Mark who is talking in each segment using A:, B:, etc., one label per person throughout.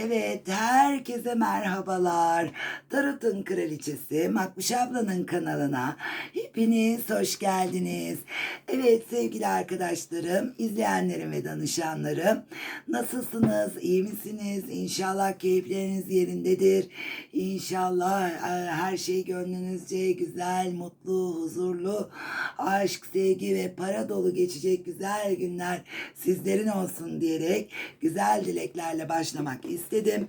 A: Evet, herkese merhabalar. Tarot'un Kraliçesi Makbuş ablanın kanalına hepiniz hoş geldiniz. Evet sevgili arkadaşlarım, izleyenlerim ve danışanlarım. Nasılsınız? İyi misiniz? İnşallah keyifleriniz yerindedir. İnşallah e, her şey gönlünüzce güzel, mutlu, huzurlu, aşk, sevgi ve para dolu geçecek güzel günler sizlerin olsun diyerek güzel dileklerle başlamak istedim.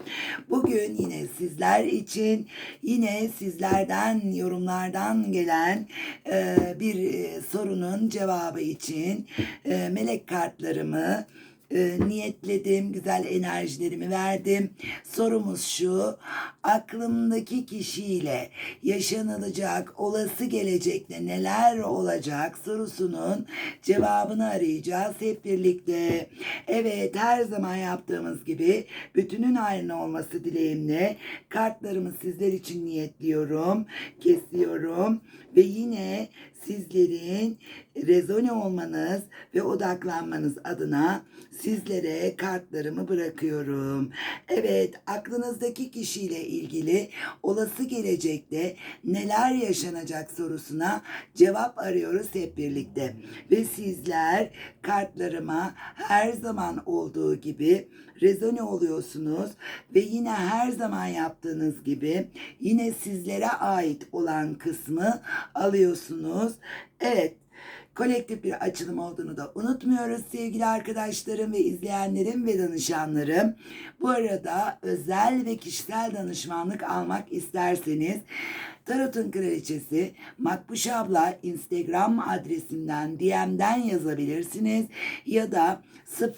A: Bugün yine sizler için yine sizlerden yorumlardan gelen e, bir e, sorunun cevabı için e, melek kartlarımı e, niyetledim, güzel enerjilerimi verdim. Sorumuz şu, aklımdaki kişiyle yaşanılacak, olası gelecekte neler olacak sorusunun cevabını arayacağız hep birlikte. Evet, her zaman yaptığımız gibi bütünün aynı olması dileğimle kartlarımı sizler için niyetliyorum, kesiyorum ve yine sizlerin rezone olmanız ve odaklanmanız adına sizlere kartlarımı bırakıyorum. Evet, aklınızdaki kişiyle ilgili olası gelecekte neler yaşanacak sorusuna cevap arıyoruz hep birlikte. Ve sizler kartlarıma her zaman olduğu gibi rezone oluyorsunuz ve yine her zaman yaptığınız gibi yine sizlere ait olan kısmı alıyorsunuz. Evet, kolektif bir açılım olduğunu da unutmuyoruz sevgili arkadaşlarım ve izleyenlerim ve danışanlarım. Bu arada özel ve kişisel danışmanlık almak isterseniz Tarot'un Kraliçesi Makbuş abla Instagram adresinden DM'den yazabilirsiniz ya da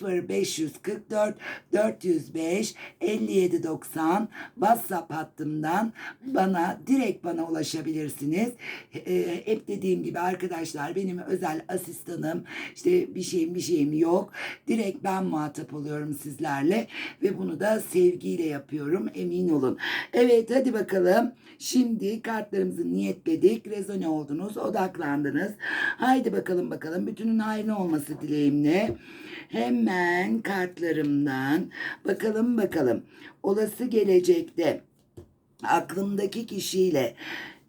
A: 0544 405 5790 WhatsApp hattımdan bana direkt bana ulaşabilirsiniz. Ee, hep dediğim gibi arkadaşlar benim özel asistanım işte bir şeyim bir şeyim yok. Direkt ben muhatap oluyorum sizlerle ve bunu da sevgiyle yapıyorum emin olun. Evet hadi bakalım. Şimdi kartlarımızı niyetledik. Rezone oldunuz, odaklandınız. Haydi bakalım bakalım. Bütünün hayrına olması dileğimle. Hemen kartlarımdan bakalım bakalım. Olası gelecekte aklımdaki kişiyle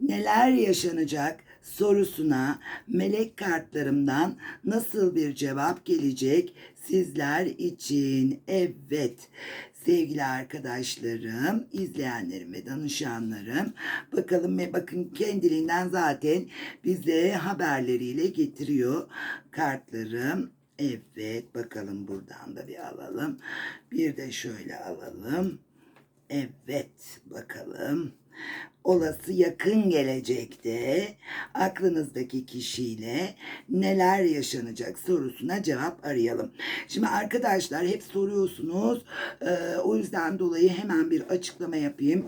A: neler yaşanacak sorusuna melek kartlarımdan nasıl bir cevap gelecek sizler için? Evet. Sevgili arkadaşlarım, izleyenlerim ve danışanlarım bakalım ve bakın kendiliğinden zaten bize haberleriyle getiriyor kartlarım. Evet bakalım buradan da bir alalım. Bir de şöyle alalım. Evet bakalım. Olası yakın gelecekte aklınızdaki kişiyle neler yaşanacak sorusuna cevap arayalım. Şimdi arkadaşlar hep soruyorsunuz. Ee, o yüzden dolayı hemen bir açıklama yapayım.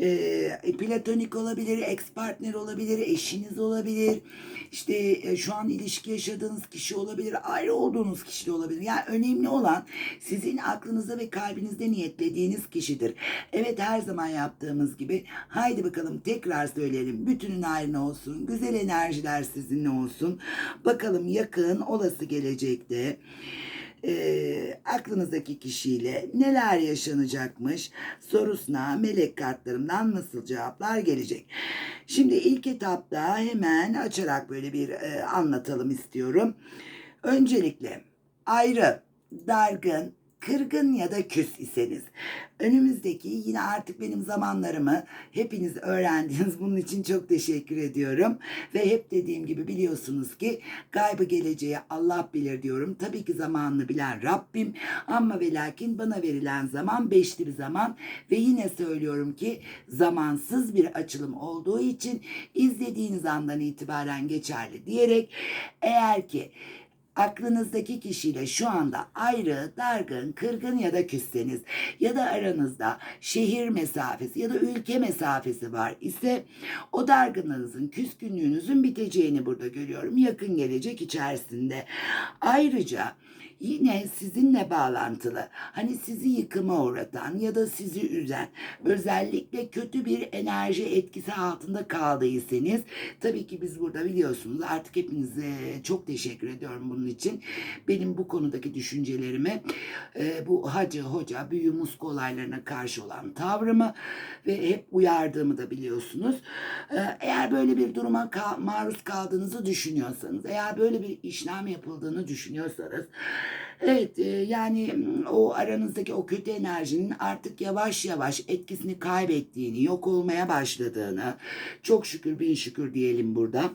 A: Ee, platonik olabilir, ex partner olabilir, eşiniz olabilir. İşte e, şu an ilişki yaşadığınız kişi olabilir, ayrı olduğunuz kişi de olabilir. Yani önemli olan sizin aklınızda ve kalbinizde niyetlediğiniz kişidir. Evet her zaman yaptığımız gibi haydi bakalım tekrar söyleyelim. Bütünün ayrına olsun, güzel enerjiler sizinle olsun. Bakalım yakın olası gelecekte e, aklınızdaki kişiyle neler yaşanacakmış sorusuna melek kartlarımdan nasıl cevaplar gelecek. Şimdi ilk etapta hemen açarak böyle bir e, anlatalım istiyorum. Öncelikle ayrı, dargın, kırgın ya da küs iseniz önümüzdeki yine artık benim zamanlarımı hepiniz öğrendiniz. Bunun için çok teşekkür ediyorum. Ve hep dediğim gibi biliyorsunuz ki gaybı geleceği Allah bilir diyorum. Tabii ki zamanını bilen Rabbim ama ve lakin bana verilen zaman beşli bir zaman ve yine söylüyorum ki zamansız bir açılım olduğu için izlediğiniz andan itibaren geçerli diyerek eğer ki aklınızdaki kişiyle şu anda ayrı, dargın, kırgın ya da küsseniz ya da aranızda şehir mesafesi ya da ülke mesafesi var ise o dargınlığınızın, küskünlüğünüzün biteceğini burada görüyorum yakın gelecek içerisinde. Ayrıca yine sizinle bağlantılı. Hani sizi yıkıma uğratan ya da sizi üzen özellikle kötü bir enerji etkisi altında kaldıysanız tabii ki biz burada biliyorsunuz artık hepinize çok teşekkür ediyorum bunun için. Benim bu konudaki düşüncelerimi e, bu hacı hoca büyü muska olaylarına karşı olan tavrımı ve hep uyardığımı da biliyorsunuz. E, eğer böyle bir duruma maruz kaldığınızı düşünüyorsanız eğer böyle bir işlem yapıldığını düşünüyorsanız Evet e, yani o aranızdaki o kötü enerjinin artık yavaş yavaş etkisini kaybettiğini, yok olmaya başladığını çok şükür bin şükür diyelim burada.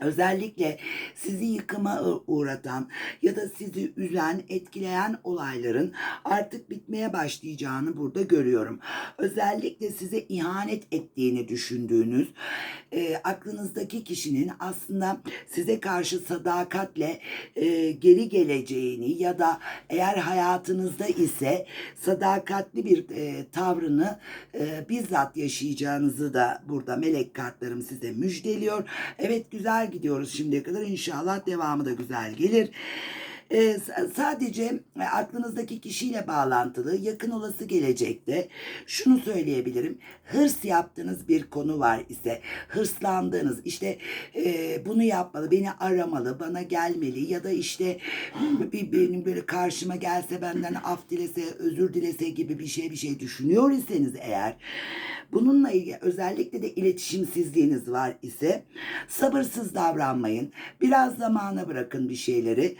A: Özellikle sizi yıkıma uğratan ya da sizi üzen, etkileyen olayların artık bitmeye başlayacağını burada görüyorum. Özellikle size ihanet ettiğini düşündüğünüz e, aklınızdaki kişinin aslında size karşı sadakatle e, geri geleceğini ya da eğer hayatınızda ise sadakatli bir e, tavrını e, bizzat yaşayacağınızı da burada melek kartlarım size müjdeliyor. Evet güzel gidiyoruz şimdiye kadar inşallah devamı da güzel gelir. Ee, sadece e, aklınızdaki kişiyle bağlantılı yakın olası gelecekte şunu söyleyebilirim. Hırs yaptığınız bir konu var ise hırslandığınız işte e, bunu yapmalı, beni aramalı, bana gelmeli ya da işte bir, benim böyle karşıma gelse benden af dilese, özür dilese gibi bir şey bir şey düşünüyor iseniz eğer bununla ilgili özellikle de iletişimsizliğiniz var ise sabırsız davranmayın. Biraz zamana bırakın bir şeyleri.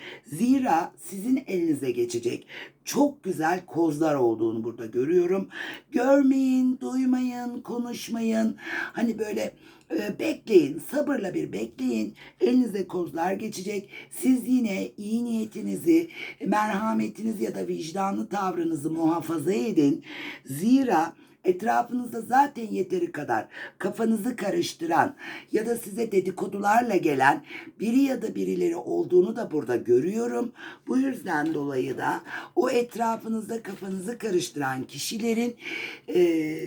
A: Zira sizin elinize geçecek çok güzel kozlar olduğunu burada görüyorum. Görmeyin, duymayın, konuşmayın. Hani böyle e, bekleyin, sabırla bir bekleyin. Elinize kozlar geçecek. Siz yine iyi niyetinizi, merhametinizi ya da vicdanlı tavrınızı muhafaza edin. Zira etrafınızda zaten yeteri kadar kafanızı karıştıran ya da size dedikodularla gelen biri ya da birileri olduğunu da burada görüyorum. Bu yüzden dolayı da o etrafınızda kafanızı karıştıran kişilerin e,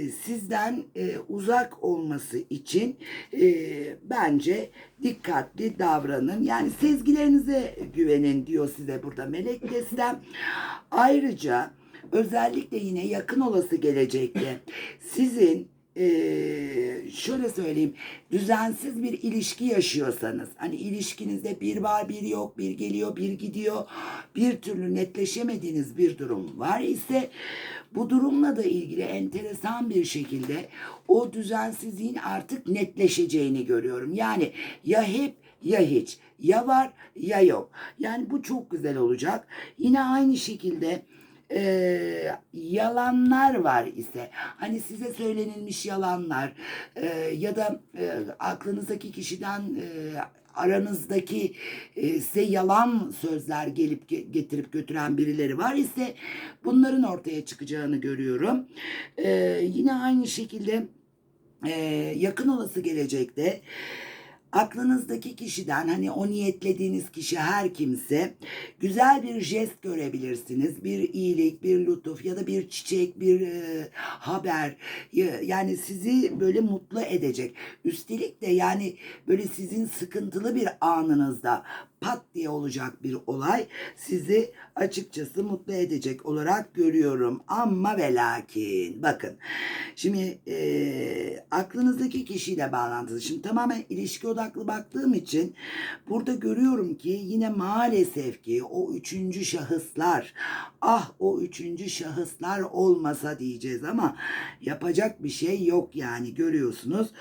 A: sizden e, uzak olması için e, bence dikkatli davranın. Yani sezgilerinize güvenin diyor size burada melek destem. Ayrıca özellikle yine yakın olası gelecekte sizin eee, şöyle söyleyeyim düzensiz bir ilişki yaşıyorsanız hani ilişkinizde bir var bir yok bir geliyor bir gidiyor bir türlü netleşemediğiniz bir durum var ise bu durumla da ilgili enteresan bir şekilde o düzensizliğin artık netleşeceğini görüyorum. Yani ya hep ya hiç ya var ya yok. Yani bu çok güzel olacak. Yine aynı şekilde e, yalanlar var ise hani size söylenilmiş yalanlar e, ya da e, aklınızdaki kişiden e, aranızdaki e, size yalan sözler gelip ge- getirip götüren birileri var ise bunların ortaya çıkacağını görüyorum. E, yine aynı şekilde e, yakın olası gelecekte aklınızdaki kişiden hani o niyetlediğiniz kişi her kimse güzel bir jest görebilirsiniz. Bir iyilik, bir lütuf ya da bir çiçek, bir e, haber Ya- yani sizi böyle mutlu edecek. Üstelik de yani böyle sizin sıkıntılı bir anınızda pat diye olacak bir olay sizi açıkçası mutlu edecek olarak görüyorum. Ama ve lakin bakın şimdi e, aklınızdaki kişiyle bağlantılı. Şimdi tamamen ilişki odaklı baktığım için burada görüyorum ki yine maalesef ki o üçüncü şahıslar ah o üçüncü şahıslar olmasa diyeceğiz ama yapacak bir şey yok yani görüyorsunuz.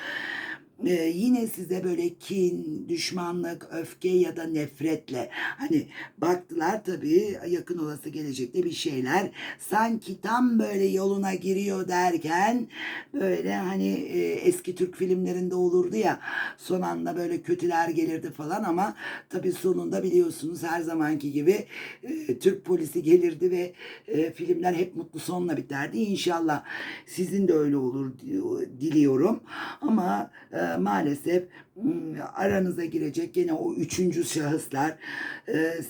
A: Ee, yine size böyle kin, düşmanlık, öfke ya da nefretle hani baktılar tabii yakın olası gelecekte bir şeyler sanki tam böyle yoluna giriyor derken böyle hani e, eski Türk filmlerinde olurdu ya son anda böyle kötüler gelirdi falan ama tabii sonunda biliyorsunuz her zamanki gibi e, Türk polisi gelirdi ve e, filmler hep mutlu sonla biterdi. İnşallah sizin de öyle olur di- diliyorum ama e, maalesef aranıza girecek gene o üçüncü şahıslar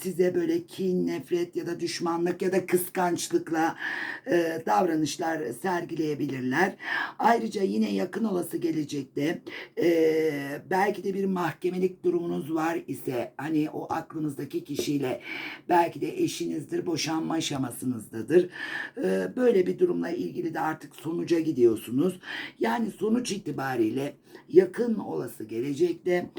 A: size böyle kin, nefret ya da düşmanlık ya da kıskançlıkla davranışlar sergileyebilirler. Ayrıca yine yakın olası gelecekte belki de bir mahkemelik durumunuz var ise hani o aklınızdaki kişiyle belki de eşinizdir, boşanma aşamasınızdadır. Böyle bir durumla ilgili de artık sonuca gidiyorsunuz. Yani sonuç itibariyle yakın olası gelecekte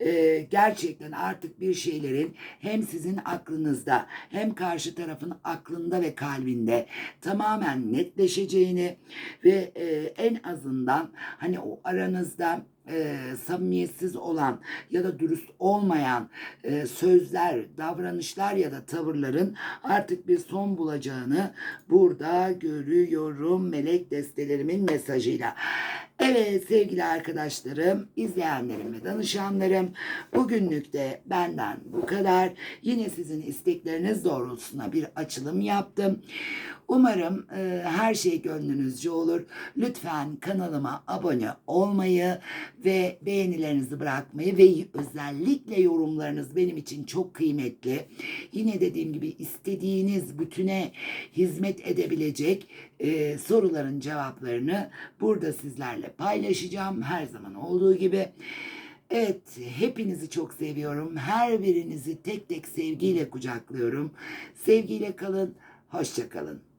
A: e, gerçekten artık bir şeylerin hem sizin aklınızda hem karşı tarafın aklında ve kalbinde tamamen netleşeceğini ve e, en azından hani o aranızda e, samimiyetsiz olan ya da dürüst olmayan e, sözler, davranışlar ya da tavırların artık bir son bulacağını burada görüyorum melek destelerimin mesajıyla. Evet sevgili arkadaşlarım, izleyenlerim ve danışanlarım bugünlük de benden bu kadar. Yine sizin istekleriniz doğrultusuna bir açılım yaptım. Umarım e, her şey gönlünüzce olur. Lütfen kanalıma abone olmayı ve beğenilerinizi bırakmayı ve özellikle yorumlarınız benim için çok kıymetli. Yine dediğim gibi istediğiniz bütüne hizmet edebilecek e, soruların cevaplarını burada sizlerle paylaşacağım. Her zaman olduğu gibi. Evet, hepinizi çok seviyorum. Her birinizi tek tek sevgiyle kucaklıyorum. Sevgiyle kalın, hoşça kalın.